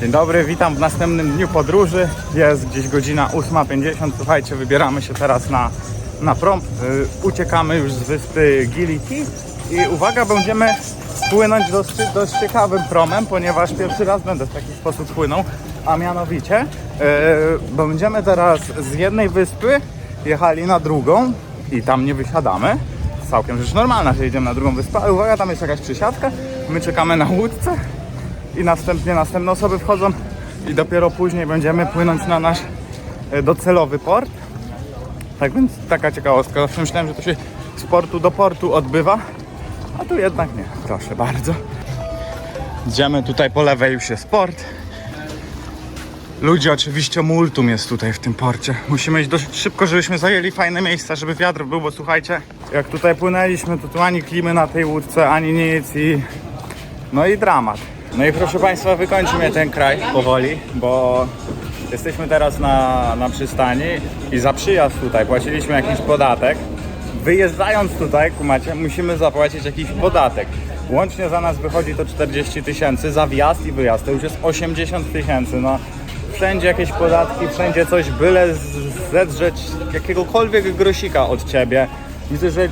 Dzień dobry, witam w następnym dniu podróży. Jest gdzieś godzina 8.50. Słuchajcie, wybieramy się teraz na, na prom. Y, uciekamy już z wyspy Giliti i uwaga, będziemy płynąć dość, dość ciekawym promem, ponieważ pierwszy raz będę w taki sposób płynął, a mianowicie y, będziemy teraz z jednej wyspy jechali na drugą i tam nie wysiadamy. Całkiem rzecz normalna, że jedziemy na drugą wyspę, ale uwaga, tam jest jakaś przysiadka, my czekamy na łódce i następnie następne osoby wchodzą i dopiero później będziemy płynąć na nasz e, docelowy port. Tak więc taka ciekawostka. Zawsze myślałem, że to się z portu do portu odbywa, a tu jednak nie. Proszę bardzo. Idziemy tutaj po lewej już jest port. Ludzi oczywiście multum jest tutaj w tym porcie. Musimy iść dość szybko, żebyśmy zajęli fajne miejsca, żeby wiatr był, bo słuchajcie, jak tutaj płynęliśmy, to tu ani klimy na tej łódce, ani nic i no i dramat. No i proszę Państwa, wykończymy ten kraj powoli, bo jesteśmy teraz na, na przystani i za przyjazd tutaj płaciliśmy jakiś podatek. Wyjeżdżając tutaj, kumacie, musimy zapłacić jakiś podatek. Łącznie za nas wychodzi to 40 tysięcy za wjazd i wyjazd. To już jest 80 tysięcy. No, wszędzie jakieś podatki, wszędzie coś, byle zedrzeć jakiegokolwiek grosika od Ciebie. Widzę, że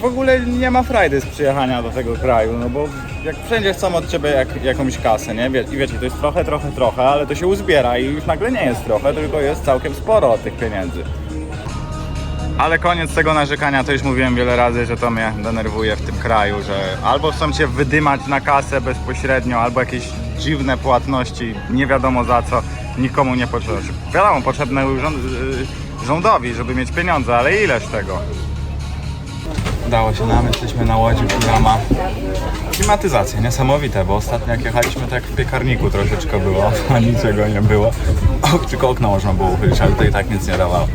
w ogóle nie ma frajdy z przyjechania do tego kraju, no bo jak wszędzie chcą od ciebie jak, jakąś kasę, nie? Wie, I wiecie, to jest trochę, trochę, trochę, ale to się uzbiera i już nagle nie jest trochę, tylko jest całkiem sporo tych pieniędzy. Ale koniec tego narzekania, to już mówiłem wiele razy, że to mnie denerwuje w tym kraju, że albo chcą cię wydymać na kasę bezpośrednio, albo jakieś dziwne płatności, nie wiadomo za co, nikomu nie potrzebne. Wiadomo, potrzebne rząd, rządowi, żeby mieć pieniądze, ale ileż tego? Udało się nam, jesteśmy na łodzi, która ma klimatyzację, niesamowite, bo ostatnio jak jechaliśmy, tak w piekarniku troszeczkę było, a niczego nie było. Tylko okno można było uchylić, ale to i tak nic nie dawało.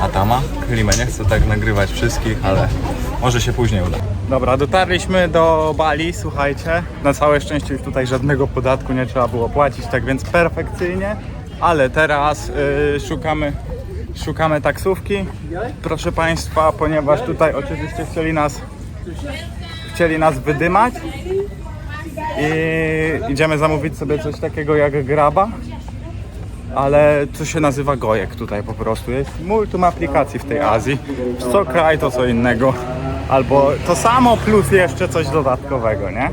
A ta ma klimę, nie chcę tak nagrywać wszystkich, ale może się później uda. Dobra, dotarliśmy do Bali, słuchajcie. Na całe szczęście już tutaj żadnego podatku nie trzeba było płacić, tak więc perfekcyjnie. Ale teraz y, szukamy Szukamy taksówki, proszę Państwa, ponieważ tutaj oczywiście chcieli nas chcieli nas wydymać i idziemy zamówić sobie coś takiego jak graba, ale to się nazywa gojek tutaj po prostu. Jest multum aplikacji w tej Azji. Co kraj to co innego, albo to samo plus jeszcze coś dodatkowego, nie?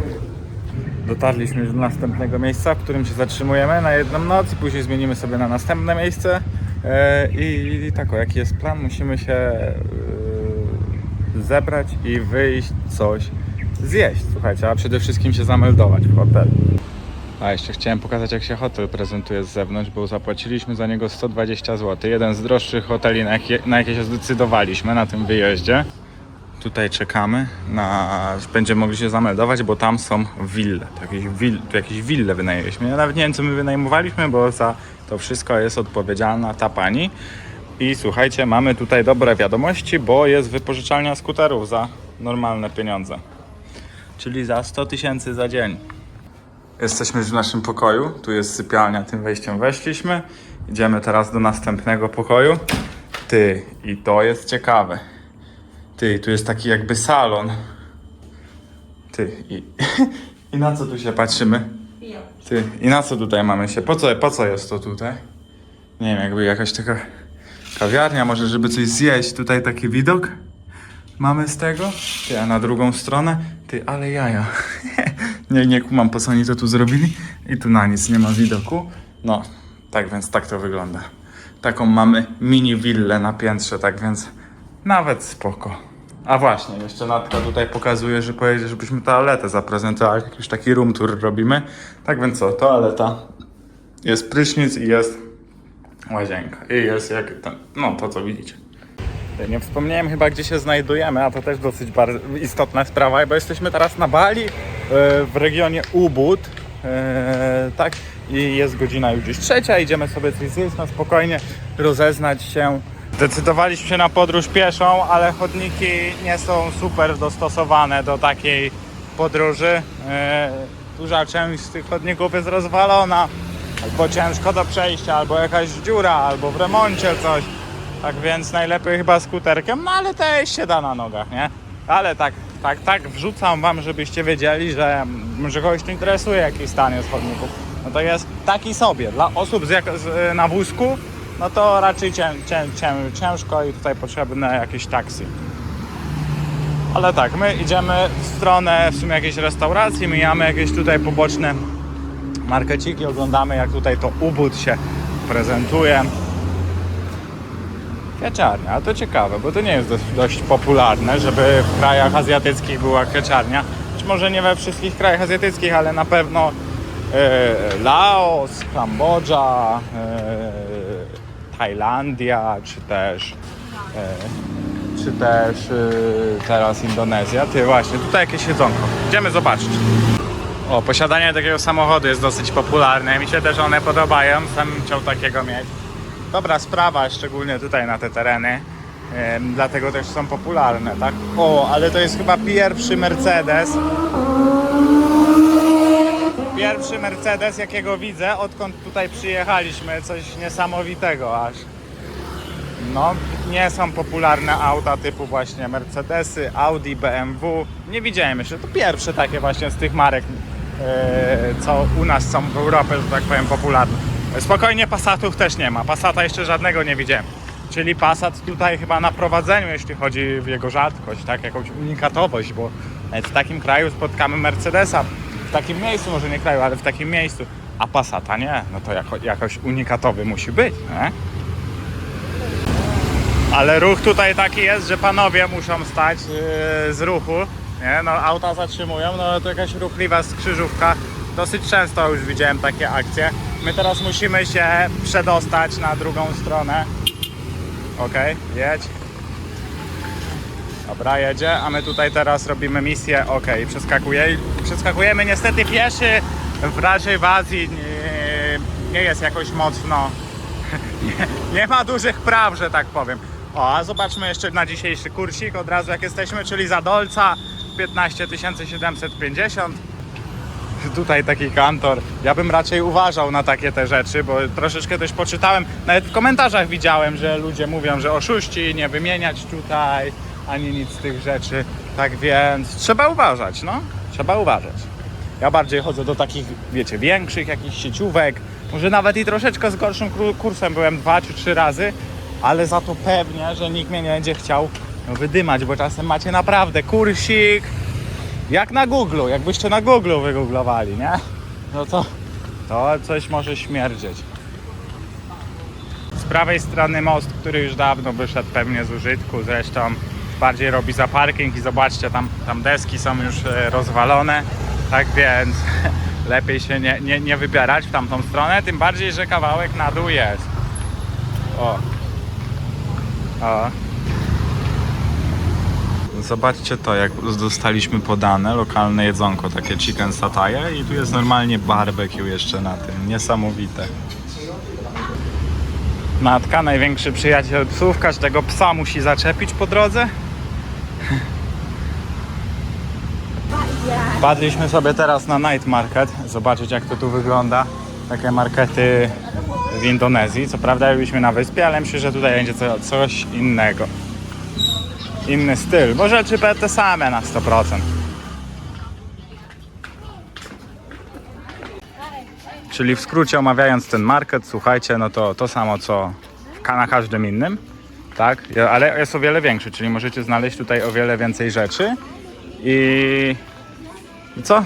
Dotarliśmy już do następnego miejsca, w którym się zatrzymujemy na jedną noc i później zmienimy sobie na następne miejsce. E, I, i tak, jaki jest plan? Musimy się e, zebrać i wyjść coś zjeść, słuchajcie, a przede wszystkim się zameldować w hotelu. A jeszcze chciałem pokazać, jak się hotel prezentuje z zewnątrz, bo zapłaciliśmy za niego 120 zł. Jeden z droższych hoteli, na jakie, na jakie się zdecydowaliśmy na tym wyjeździe. Tutaj czekamy, na, będziemy mogli się zameldować, bo tam są wille. To jakieś, will, jakieś wille wynajęliśmy. Ja nawet nie wiem, co my wynajmowaliśmy, bo za to wszystko jest odpowiedzialna ta pani. I słuchajcie, mamy tutaj dobre wiadomości, bo jest wypożyczalnia skuterów za normalne pieniądze. Czyli za 100 tysięcy za dzień. Jesteśmy już w naszym pokoju. Tu jest sypialnia, tym wejściem weszliśmy. Idziemy teraz do następnego pokoju. Ty, i to jest ciekawe. Ty, tu jest taki jakby salon. Ty, i, i na co tu się patrzymy? Ty, i na co tutaj mamy się? Po co, po co jest to tutaj? Nie wiem, jakby jakaś taka kawiarnia, może żeby coś zjeść. Tutaj taki widok mamy z tego. Ty, a na drugą stronę? Ty, ale jaja. nie, nie kumam, po co oni to tu zrobili. I tu na nic nie ma widoku. No, tak więc tak to wygląda. Taką mamy mini willę na piętrze, tak więc nawet spoko. A właśnie, jeszcze Natka tutaj pokazuje, że pojedzie, żebyśmy toaletę zaprezentowali. Jak już taki room tour robimy. Tak więc co, toaleta. Jest prysznic i jest łazienka. I jest jak ten, no to co widzicie. Nie wspomniałem chyba gdzie się znajdujemy, a to też dosyć bardzo istotna sprawa, bo jesteśmy teraz na Bali e, w regionie Ubud. e, Tak, i jest godzina już gdzieś trzecia, idziemy sobie coś zjeść na spokojnie, rozeznać się. Zdecydowaliśmy się na podróż pieszą, ale chodniki nie są super dostosowane do takiej podróży. E, Duża część z tych chodników jest rozwalona, albo ciężko do przejścia, albo jakaś dziura, albo w remoncie coś. Tak więc najlepiej chyba skuterkiem, no ale też się da na nogach, nie? Ale tak, tak, tak wrzucam wam, żebyście wiedzieli, że może kogoś tu interesuje jaki stan jest chodników. no to jest taki sobie. Dla osób z, jak, z, na wózku, no to raczej cię, cię, cię, ciężko i tutaj potrzebne jakieś taksy. Ale tak, my idziemy w stronę w sumie jakiejś restauracji, mijamy jakieś tutaj poboczne markeciki, oglądamy jak tutaj to ubód się prezentuje. Kwiaciarnia, a to ciekawe, bo to nie jest dość, dość popularne, żeby w krajach azjatyckich była kwiaciarnia. Być może nie we wszystkich krajach azjatyckich, ale na pewno e, Laos, Kambodża, e, Tajlandia, czy też e, czy też e, teraz Indonezja. Ty właśnie, tutaj jakieś jedzonko. Idziemy zobaczyć. O, posiadanie takiego samochodu jest dosyć popularne. Mi się też one podobają. Sam chciał takiego mieć. Dobra sprawa, szczególnie tutaj na te tereny. Em, dlatego też są popularne, tak? O, ale to jest chyba pierwszy Mercedes. Pierwszy Mercedes, jakiego widzę, odkąd tutaj przyjechaliśmy. Coś niesamowitego aż. No, nie są popularne auta typu właśnie Mercedesy, Audi, BMW. Nie widziałem jeszcze. To pierwsze takie właśnie z tych marek, e, co u nas są w Europie, że tak powiem, popularne. Spokojnie Passatów też nie ma. Passata jeszcze żadnego nie widziałem. Czyli Passat tutaj chyba na prowadzeniu, jeśli chodzi w jego rzadkość, tak, jakąś unikatowość, bo w takim kraju spotkamy Mercedesa, w takim miejscu, może nie kraju, ale w takim miejscu, a Passata nie, no to jako, jakoś unikatowy musi być, nie? Ale ruch tutaj taki jest, że panowie muszą stać yy, z ruchu. Nie? No, auta zatrzymują, no to jakaś ruchliwa skrzyżówka. Dosyć często już widziałem takie akcje. My teraz musimy się przedostać na drugą stronę. Ok, jedź. Dobra, jedzie, a my tutaj teraz robimy misję. Ok, przeskakuje, przeskakujemy niestety pieszy. W razie w Azji nie, nie jest jakoś mocno nie, nie ma dużych praw, że tak powiem. O, a zobaczmy jeszcze na dzisiejszy kursik od razu jak jesteśmy, czyli za Dolca 15 750. Tutaj taki kantor. Ja bym raczej uważał na takie te rzeczy, bo troszeczkę też poczytałem, nawet w komentarzach widziałem, że ludzie mówią, że oszuści, nie wymieniać tutaj, ani nic z tych rzeczy. Tak więc trzeba uważać, no. Trzeba uważać. Ja bardziej chodzę do takich, wiecie, większych jakichś sieciówek. Może nawet i troszeczkę z gorszym kursem byłem dwa czy trzy razy, ale za to pewnie, że nikt mnie nie będzie chciał no, wydymać, bo czasem macie naprawdę kursik jak na Google, jakbyście na Google wygooglowali, nie? No to, to coś może śmierdzieć. Z prawej strony most, który już dawno wyszedł pewnie z użytku, zresztą bardziej robi za parking i zobaczcie, tam, tam deski są już e, rozwalone, tak więc lepiej się nie, nie, nie wybierać w tamtą stronę, tym bardziej, że kawałek na dół jest. O. O. Zobaczcie to, jak dostaliśmy podane lokalne jedzonko, takie chicken sataya i tu jest normalnie barbecue jeszcze na tym, niesamowite. Natka, największy przyjaciel psów, każdego psa musi zaczepić po drodze. Wpadliśmy sobie teraz na night market, zobaczyć jak to tu wygląda. Takie markety w Indonezji. Co prawda byliśmy na wyspie, ale myślę, że tutaj będzie co, coś innego. Inny styl, bo rzeczy te same na 100%. Czyli w skrócie omawiając ten market, słuchajcie, no to to samo co na każdym innym, tak? Ale jest o wiele większy, czyli możecie znaleźć tutaj o wiele więcej rzeczy i co?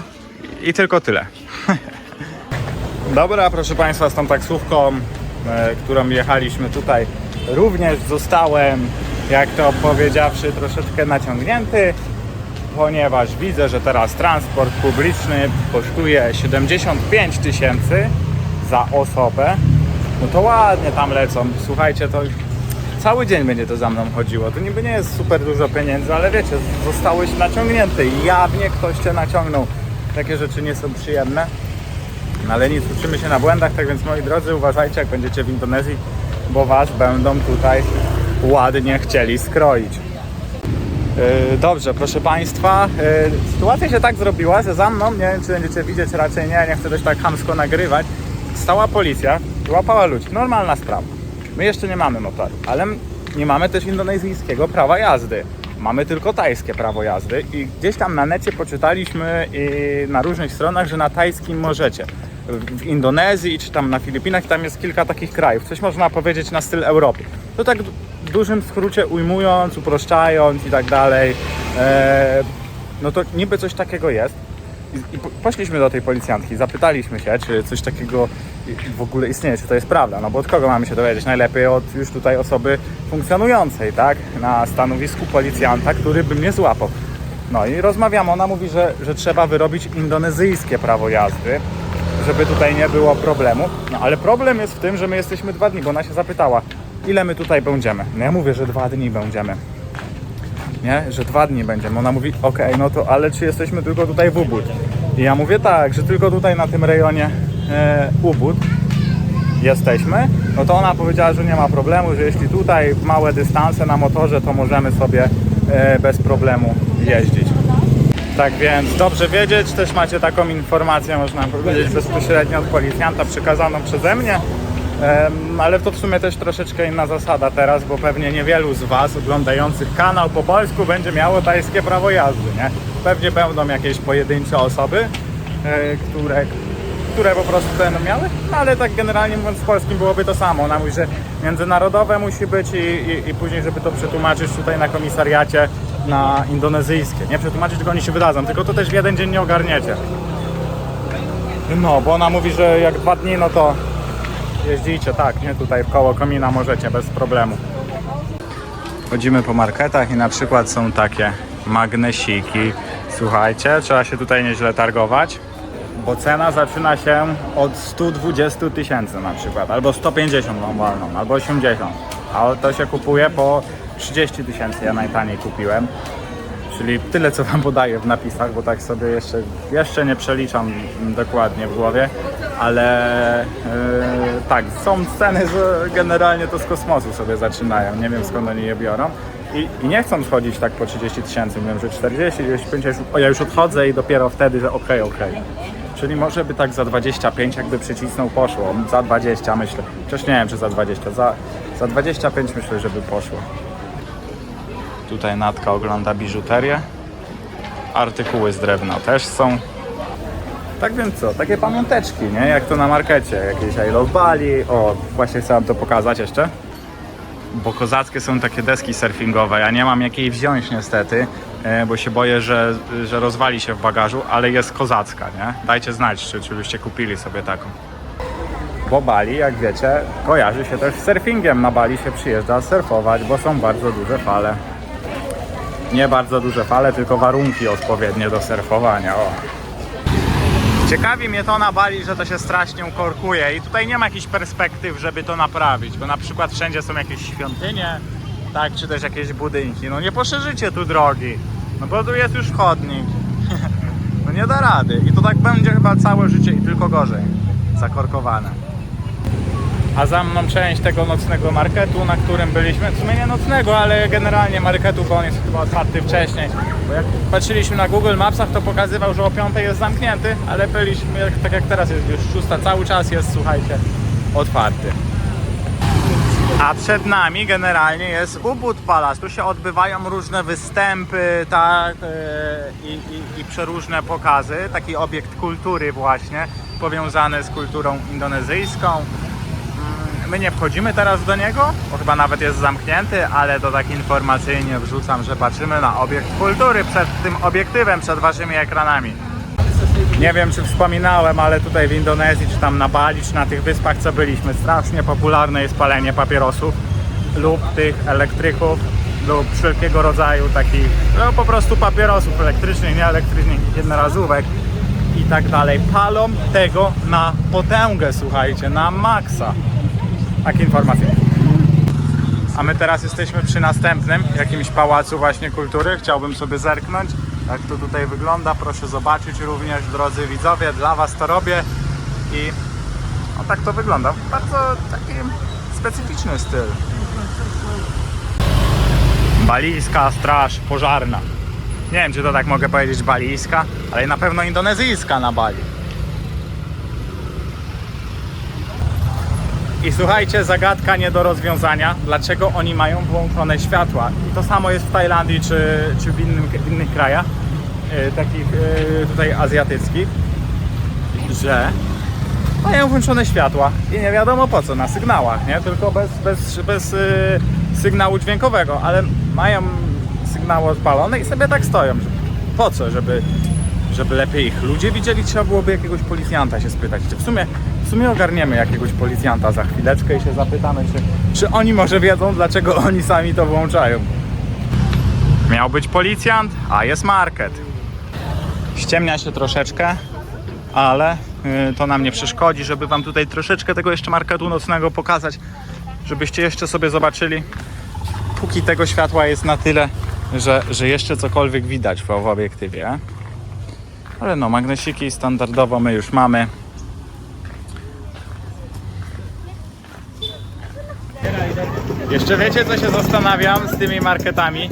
I tylko tyle. Dobra, proszę Państwa, z tą taksówką, e, którą jechaliśmy tutaj, również zostałem, jak to powiedziawszy, troszeczkę naciągnięty, ponieważ widzę, że teraz transport publiczny kosztuje 75 tysięcy za osobę. No to ładnie tam lecą. Słuchajcie, to cały dzień będzie to za mną chodziło. To niby nie jest super dużo pieniędzy, ale wiecie, zostałeś naciągnięty i jawnie ktoś cię naciągnął. Takie rzeczy nie są przyjemne. No ale nic, uczymy się na błędach, tak więc moi drodzy, uważajcie jak będziecie w Indonezji, bo was będą tutaj ładnie chcieli skroić. Yy, Dobrze, proszę Państwa, yy, sytuacja się tak zrobiła, że za mną, nie wiem czy będziecie widzieć, raczej nie, nie chcę też tak chamsko nagrywać, stała policja łapała ludzi. Normalna sprawa. My jeszcze nie mamy motoru, ale nie mamy też indonezyjskiego prawa jazdy. Mamy tylko tajskie prawo jazdy i gdzieś tam na necie poczytaliśmy na różnych stronach, że na tajskim możecie. w Indonezji czy tam na Filipinach, tam jest kilka takich krajów. Coś można powiedzieć na styl Europy. To tak w dużym skrócie ujmując, uproszczając i tak dalej. E, no to niby coś takiego jest. I, I po- poszliśmy do tej policjantki, zapytaliśmy się, czy coś takiego w ogóle istnieje, czy to jest prawda. No bo od kogo mamy się dowiedzieć? Najlepiej od już tutaj osoby funkcjonującej, tak? Na stanowisku policjanta, który by mnie złapał. No i rozmawiamy, ona mówi, że, że trzeba wyrobić indonezyjskie prawo jazdy, żeby tutaj nie było problemu. No ale problem jest w tym, że my jesteśmy dwa dni, bo ona się zapytała, ile my tutaj będziemy. No ja mówię, że dwa dni będziemy nie? Że dwa dni będziemy. Ona mówi, okej, no to ale czy jesteśmy tylko tutaj w Ubud? I ja mówię tak, że tylko tutaj na tym rejonie Ubud jesteśmy. No to ona powiedziała, że nie ma problemu, że jeśli tutaj małe dystanse na motorze, to możemy sobie e, bez problemu jeździć. Tak więc dobrze wiedzieć, też macie taką informację, można powiedzieć, bezpośrednio od policjanta przekazaną przeze mnie. Ale to w sumie też troszeczkę inna zasada teraz, bo pewnie niewielu z Was oglądających kanał po polsku będzie miało tajskie prawo jazdy, nie? Pewnie będą jakieś pojedyncze osoby, e, które, które po prostu będą miały, no ale tak generalnie mówiąc w polskim byłoby to samo. Ona mówi, że międzynarodowe musi być i, i, i później, żeby to przetłumaczyć tutaj na komisariacie na indonezyjskie. Nie przetłumaczyć, tylko oni się wydadzą, tylko to też w jeden dzień nie ogarniecie. No, bo ona mówi, że jak dwa dni, no to jeździcie, tak, nie? Tutaj w koło komina możecie bez problemu. Chodzimy po marketach i na przykład są takie magnesiki. Słuchajcie, trzeba się tutaj nieźle targować, bo cena zaczyna się od 120 tysięcy na przykład, albo 150 tą wolną, albo 80. A to się kupuje po 30 tysięcy, ja najtaniej kupiłem. Czyli tyle, co Wam podaję w napisach, bo tak sobie jeszcze, jeszcze nie przeliczam dokładnie w głowie, ale yy, tak, są ceny, że generalnie to z kosmosu sobie zaczynają, nie wiem skąd oni je biorą. I, i nie chcą schodzić tak po 30 tysięcy, wiem, że 40, gdzieś 50, o ja już odchodzę i dopiero wtedy, że okej, okej. Czyli może by tak za 25 jakby przycisnął poszło, za 20 myślę, chociaż nie wiem czy za 20, za, za 25 myślę, żeby poszło. Tutaj Natka ogląda biżuterię. Artykuły z drewna też są. Tak więc co, takie pamiąteczki, nie? Jak to na markecie. Jakieś I Bali. O, właśnie chciałem to pokazać jeszcze. Bo kozackie są takie deski surfingowe. Ja nie mam jakiej wziąć niestety, bo się boję, że, że rozwali się w bagażu, ale jest kozacka, nie? Dajcie znać, czy, czy byście kupili sobie taką. Bo Bali, jak wiecie, kojarzy się też z surfingiem. Na Bali się przyjeżdża surfować, bo są bardzo duże fale nie bardzo duże fale, tylko warunki odpowiednie do surfowania. O. Ciekawi mnie to na Bali, że to się strasznie ukorkuje i tutaj nie ma jakichś perspektyw, żeby to naprawić, bo na przykład wszędzie są jakieś świątynie, tak, czy też jakieś budynki. No nie poszerzycie tu drogi, no bo tu jest już chodnik. No nie da rady i to tak będzie chyba całe życie i tylko gorzej zakorkowane. A za mną część tego nocnego marketu, na którym byliśmy. W sumie nie nocnego, ale generalnie marketu, bo on jest chyba otwarty wcześniej. Bo jak patrzyliśmy na Google Mapsach, to pokazywał, że o 5 jest zamknięty, ale byliśmy, tak jak teraz jest już 6, cały czas jest, słuchajcie, otwarty. A przed nami generalnie jest Ubud Palace. Tu się odbywają różne występy, tak, e, i, i, i przeróżne pokazy. Taki obiekt kultury właśnie, powiązany z kulturą indonezyjską. Mm, My nie wchodzimy teraz do niego, bo chyba nawet jest zamknięty, ale to tak informacyjnie wrzucam, że patrzymy na obiekt kultury przed tym obiektywem, przed waszymi ekranami. Nie wiem, czy wspominałem, ale tutaj w Indonezji, czy tam na Bali, czy na tych wyspach, co byliśmy, strasznie popularne jest palenie papierosów lub tych elektryków lub wszelkiego rodzaju takich, no po prostu papierosów elektrycznych, nie elektrycznych, jednorazówek i tak dalej. Palą tego na potęgę, słuchajcie, na maksa. Takie informacje. A my teraz jesteśmy przy następnym jakimś pałacu właśnie kultury. Chciałbym sobie zerknąć, jak to tutaj wygląda. Proszę zobaczyć również, drodzy widzowie, dla Was to robię. I no tak to wygląda. Bardzo taki specyficzny styl. Balijska straż pożarna. Nie wiem, czy to tak mogę powiedzieć balijska, ale na pewno indonezyjska na Bali. I słuchajcie, zagadka nie do rozwiązania, dlaczego oni mają włączone światła. I to samo jest w Tajlandii czy, czy w, innym, w innych krajach, e, takich e, tutaj azjatyckich, że mają włączone światła i nie wiadomo po co, na sygnałach, nie? Tylko bez, bez, bez y, sygnału dźwiękowego, ale mają sygnały odpalone i sobie tak stoją. Po co? Żeby, żeby lepiej ich ludzie widzieli, trzeba byłoby jakiegoś policjanta się spytać. Czy w sumie, w sumie ogarniemy jakiegoś policjanta za chwileczkę i się zapytamy, czy, czy oni może wiedzą, dlaczego oni sami to włączają. Miał być policjant, a jest market. Ściemnia się troszeczkę, ale y, to nam nie przeszkodzi, żeby wam tutaj troszeczkę tego jeszcze marketu nocnego pokazać, żebyście jeszcze sobie zobaczyli, póki tego światła jest na tyle, że, że jeszcze cokolwiek widać w, w obiektywie. Ale no, magnesiki standardowo my już mamy. Jeszcze wiecie, co się zastanawiam z tymi marketami?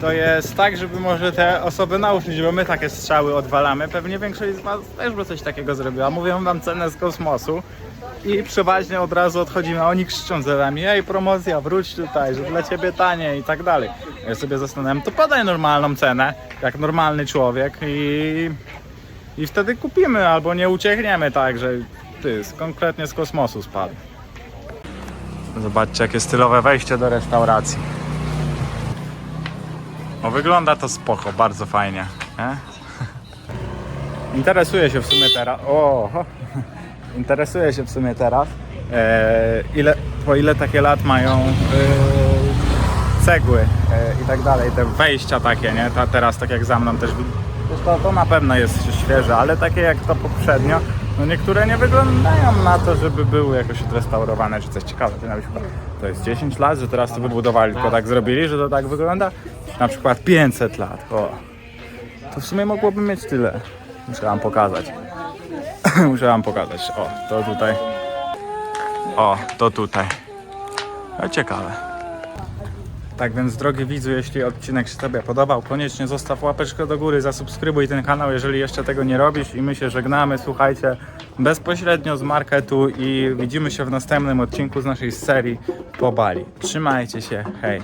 To jest tak, żeby może te osoby nauczyć, bo my takie strzały odwalamy. Pewnie większość z Was też by coś takiego zrobiła. Mówią Wam cenę z kosmosu i przeważnie od razu odchodzimy, oni krzyczą za nami, ej promocja, wróć tutaj, że dla Ciebie taniej i tak dalej. Ja sobie zastanawiam, to podaj normalną cenę, jak normalny człowiek i, i wtedy kupimy, albo nie uciekniemy tak, że ty, konkretnie z kosmosu spadł. Zobaczcie, jakie stylowe wejście do restauracji. O, wygląda to spoko, bardzo fajnie. Nie? Się w sumie teraz. O, interesuję się w sumie teraz. E, ile, po ile takie lat mają e, cegły e, i tak dalej, te wejścia takie, nie? Ta, teraz tak jak za mną też. To, to na pewno jest świeże, ale takie jak to poprzednio, no niektóre nie wyglądają na to, żeby były jakoś odrestaurowane czy coś ciekawe. To, nawet chyba, to jest 10 lat, że teraz to wybudowali, tylko tak zrobili, że to tak wygląda. Na przykład 500 lat. O. To w sumie mogłoby mieć tyle. Muszę wam pokazać. Muszę wam pokazać. O, to tutaj. O, to tutaj. No ciekawe. Tak więc drogi widzu, jeśli odcinek się Tobie podobał, koniecznie zostaw łapeczkę do góry, zasubskrybuj ten kanał, jeżeli jeszcze tego nie robisz i my się żegnamy, słuchajcie, bezpośrednio z marketu i widzimy się w następnym odcinku z naszej serii po Bali. Trzymajcie się, hej!